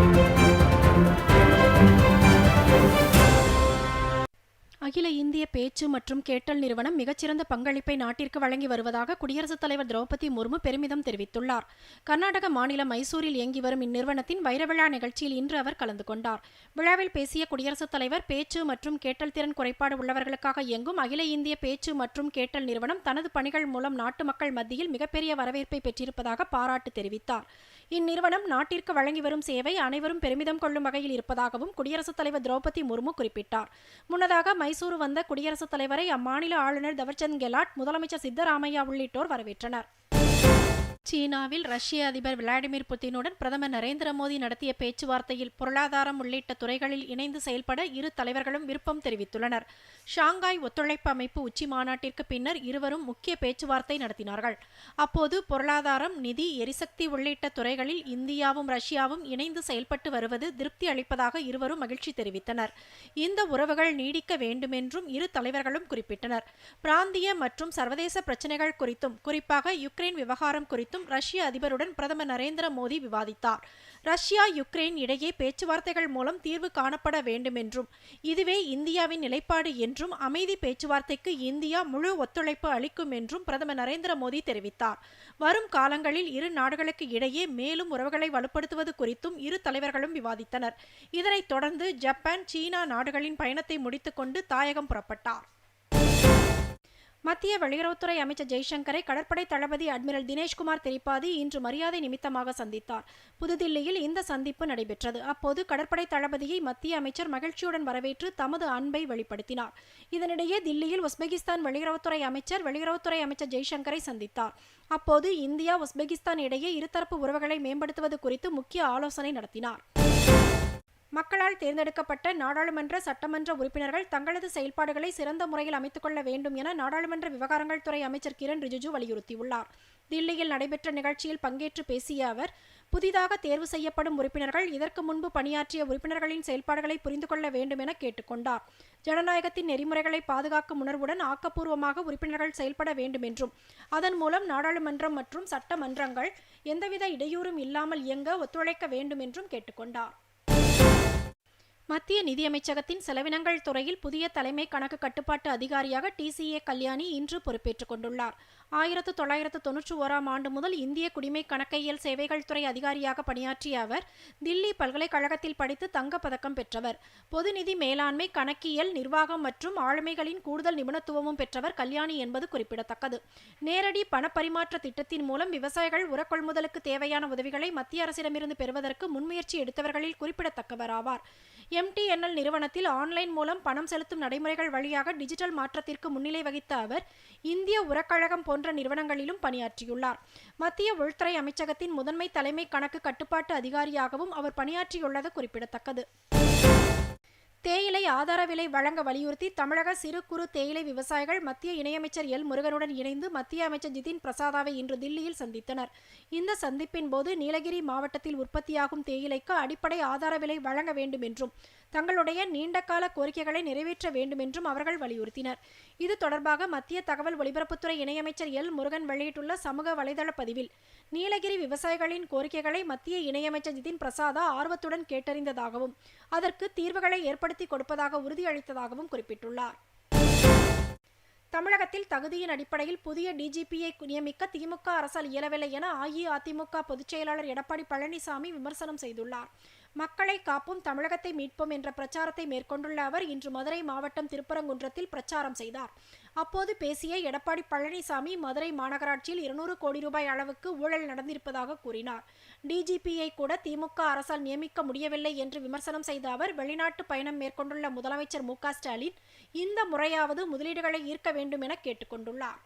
Музика அகில இந்திய பேச்சு மற்றும் கேட்டல் நிறுவனம் மிகச்சிறந்த பங்களிப்பை நாட்டிற்கு வழங்கி வருவதாக குடியரசுத் தலைவர் திரௌபதி முர்மு பெருமிதம் தெரிவித்துள்ளார். கர்நாடக மாநிலம் மைசூரில் இயங்கி வரும் இந்நிறுவனத்தின் வைரவிழா நிகழ்ச்சியில் இன்று அவர் கலந்து கொண்டார். விழாவில் பேசிய குடியரசுத் தலைவர் பேச்சு மற்றும் கேட்டல் திறன் குறைபாடு உள்ளவர்களுக்காக இயங்கும் அகில இந்திய பேச்சு மற்றும் கேட்டல் நிறுவனம் தனது பணிகள் மூலம் நாட்டு மக்கள் மத்தியில் மிகப்பெரிய வரவேற்பை பெற்றிருப்பதாக பாராட்டு தெரிவித்தார். இந்நிறுவனம் நாட்டிற்கு வழங்கி வரும் சேவை அனைவரும் பெருமிதம் கொள்ளும் வகையில் இருப்பதாகவும் குடியரசுத் தலைவர் திரௌபதி முர்மு குறிப்பிட்டார். முன்னதாக மைசூர் வந்த குடியரசுத் தலைவரை அம்மாநில ஆளுநர் தவர்சந்த் கெலாட் முதலமைச்சர் சித்தராமையா உள்ளிட்டோர் வரவேற்றனர். சீனாவில் ரஷ்ய அதிபர் விளாடிமிர் புட்டினுடன் பிரதமர் நரேந்திர மோடி நடத்திய பேச்சுவார்த்தையில் பொருளாதாரம் உள்ளிட்ட துறைகளில் இணைந்து செயல்பட இரு தலைவர்களும் விருப்பம் தெரிவித்துள்ளனர். ஷாங்காய் ஒத்துழைப்பு அமைப்பு உச்சி மாநாட்டிற்கு பின்னர் இருவரும் முக்கிய பேச்சுவார்த்தை நடத்தினார்கள். அப்போது பொருளாதாரம் நிதி எரிசக்தி உள்ளிட்ட துறைகளில் இந்தியாவும் ரஷ்யாவும் இணைந்து செயல்பட்டு வருவது திருப்தி அளிப்பதாக இருவரும் மகிழ்ச்சி தெரிவித்தனர். இந்த உறவுகள் நீடிக்க வேண்டுமென்றும் இரு தலைவர்களும் குறிப்பிட்டனர். பிராந்திய மற்றும் சர்வதேச பிரச்சினைகள் குறித்தும் குறிப்பாக யுக்ரைன் விவகாரம் குறித்தும் ரஷ்ய அதிபருடன் பிரதமர் நரேந்திர மோடி விவாதித்தார். ரஷ்யா யுக்ரைன் இடையே பேச்சுவார்த்தைகள் மூலம் தீர்வு காணப்பட வேண்டுமென்றும் இதுவே இந்தியாவின் நிலைப்பாடு என்றும் அமைதி பேச்சுவார்த்தைக்கு இந்தியா முழு ஒத்துழைப்பு அளிக்கும் என்றும் பிரதமர் நரேந்திர மோடி தெரிவித்தார். வரும் காலங்களில் இரு நாடுகளுக்கு இடையே மேலும் உறவுகளை வலுப்படுத்துவது குறித்தும் இரு தலைவர்களும் விவாதித்தனர். இதனைத் தொடர்ந்து ஜப்பான் சீனா நாடுகளின் பயணத்தை முடித்துக்கொண்டு தாயகம் புறப்பட்டார். மத்திய வெளியுறவுத்துறை அமைச்சர் ஜெய்சங்கரை கடற்படை தளபதி அட்மிரல் தினேஷ்குமார் திரிபாதி இன்று மரியாதை நிமித்தமாக சந்தித்தார். புதுதில்லியில் இந்த சந்திப்பு நடைபெற்றது. அப்போது கடற்படை தளபதியை மத்திய அமைச்சர் மகிழ்ச்சியுடன் வரவேற்று தமது அன்பை வெளிப்படுத்தினார். இதனிடையே தில்லியில் உஸ்பெகிஸ்தான் வெளியுறவுத்துறை அமைச்சர் வெளியுறவுத்துறை அமைச்சர் ஜெய்சங்கரை சந்தித்தார். அப்போது இந்தியா உஸ்பெகிஸ்தான் இடையே இருதரப்பு உறவுகளை மேம்படுத்துவது குறித்து முக்கிய ஆலோசனை நடத்தினார். மக்களால் தேர்ந்தெடுக்கப்பட்ட நாடாளுமன்ற சட்டமன்ற உறுப்பினர்கள் தங்களது செயல்பாடுகளை சிறந்த முறையில் அமைத்துக் கொள்ள வேண்டும் என நாடாளுமன்ற விவகாரங்கள் துறை அமைச்சர் கிரண் ரிஜிஜு வலியுறுத்தியுள்ளார். தில்லியில் நடைபெற்ற நிகழ்ச்சியில் பங்கேற்று பேசிய அவர் புதிதாக தேர்வு செய்யப்படும் உறுப்பினர்கள் இதற்கு முன்பு பணியாற்றிய உறுப்பினர்களின் செயல்பாடுகளை புரிந்து கொள்ள வேண்டும் என கேட்டுக்கொண்டார் ஜனநாயகத்தின் நெறிமுறைகளை பாதுகாக்கும் உணர்வுடன் ஆக்கப்பூர்வமாக உறுப்பினர்கள் செயல்பட வேண்டும் என்றும் அதன் மூலம் நாடாளுமன்றம் மற்றும் சட்டமன்றங்கள் எந்தவித இடையூறும் இல்லாமல் இயங்க ஒத்துழைக்க வேண்டும் என்றும் கேட்டுக்கொண்டார் மத்திய நிதியமைச்சகத்தின் செலவினங்கள் துறையில் புதிய தலைமை கணக்கு கட்டுப்பாட்டு அதிகாரியாக டிசிஏ கல்யாணி இன்று பொறுப்பேற்றுக் கொண்டுள்ளார். ஆயிரத்து தொள்ளாயிரத்து தொன்னூற்றி ஓராம் ஆண்டு முதல் இந்திய குடிமை கணக்கையியல் சேவைகள் துறை அதிகாரியாக பணியாற்றிய அவர் தில்லி பல்கலைக்கழகத்தில் படித்து தங்க பதக்கம் பெற்றவர். பொது நிதி மேலாண்மை கணக்கியல் நிர்வாகம் மற்றும் ஆளுமைகளின் கூடுதல் நிபுணத்துவமும் பெற்றவர் கல்யாணி என்பது குறிப்பிடத்தக்கது. நேரடி பணப்பரிமாற்ற திட்டத்தின் மூலம் விவசாயிகள் உரக்கொள்முதலுக்கு தேவையான உதவிகளை மத்திய அரசிடமிருந்து பெறுவதற்கு முன்முயற்சி எடுத்தவர்களில் குறிப்பிடத்தக்கவர் ஆவார். எம்டிஎன்எல் நிறுவனத்தில் ஆன்லைன் மூலம் பணம் செலுத்தும் நடைமுறைகள் வழியாக டிஜிட்டல் மாற்றத்திற்கு முன்னிலை வகித்த அவர் இந்திய உரக்கழகம் போன்ற நிறுவனங்களிலும் பணியாற்றியுள்ளார். மத்திய உள்துறை அமைச்சகத்தின் முதன்மை தலைமை கணக்கு கட்டுப்பாட்டு அதிகாரியாகவும் அவர் பணியாற்றியுள்ளது குறிப்பிடத்தக்கது. தேயிலை ஆதார விலை வழங்க வலியுறுத்தி தமிழக சிறு குறு தேயிலை விவசாயிகள் மத்திய இணையமைச்சர் எல் முருகனுடன் இணைந்து மத்திய அமைச்சர் ஜிதின் பிரசாதாவை இன்று தில்லியில் சந்தித்தனர். இந்த சந்திப்பின் போது நீலகிரி மாவட்டத்தில் உற்பத்தியாகும் தேயிலைக்கு அடிப்படை ஆதார விலை வழங்க வேண்டும் என்றும் தங்களுடைய நீண்டகால கோரிக்கைகளை நிறைவேற்ற வேண்டும் என்றும் அவர்கள் வலியுறுத்தினர். இது தொடர்பாக மத்திய தகவல் ஒலிபரப்புத்துறை இணையமைச்சர் எல். முருகன் வெளியிட்டுள்ள சமூக வலைதள பதிவில் நீலகிரி விவசாயிகளின் கோரிக்கைகளை மத்திய இணையமைச்சர் ஜிதின் பிரசாதா ஆர்வத்துடன் கேட்டறிந்ததாகவும் அதற்கு தீர்வுகளை ஏற்படுத்தி கொடுப்பதாக உறுதியளித்ததாகவும் குறிப்பிட்டுள்ளார். தமிழகத்தில் தகுதியின் அடிப்படையில் புதிய டிஜிபியை நியமிக்க திமுக அரசால் இயலவில்லை என அஇஅதிமுக பொதுச் செயலாளர் எடப்பாடி பழனிசாமி விமர்சனம் செய்துள்ளார். மக்களை காப்போம் தமிழகத்தை மீட்போம் என்ற பிரச்சாரத்தை மேற்கொண்டுள்ள அவர் இன்று மதுரை மாவட்டம் திருப்பரங்குன்றத்தில் பிரச்சாரம் செய்தார். அப்போது பேசிய எடப்பாடி பழனிசாமி மதுரை மாநகராட்சியில் இருநூறு கோடி ரூபாய் அளவுக்கு ஊழல் நடந்திருப்பதாக கூறினார். டிஜிபியை கூட திமுக அரசால் நியமிக்க முடியவில்லை என்று விமர்சனம் செய்த அவர் வெளிநாட்டு பயணம் மேற்கொண்டுள்ள முதலமைச்சர் மு ஸ்டாலின் இந்த முறையாவது முதலீடுகளை ஈர்க்க வேண்டும் என கேட்டுக்கொண்டுள்ளார்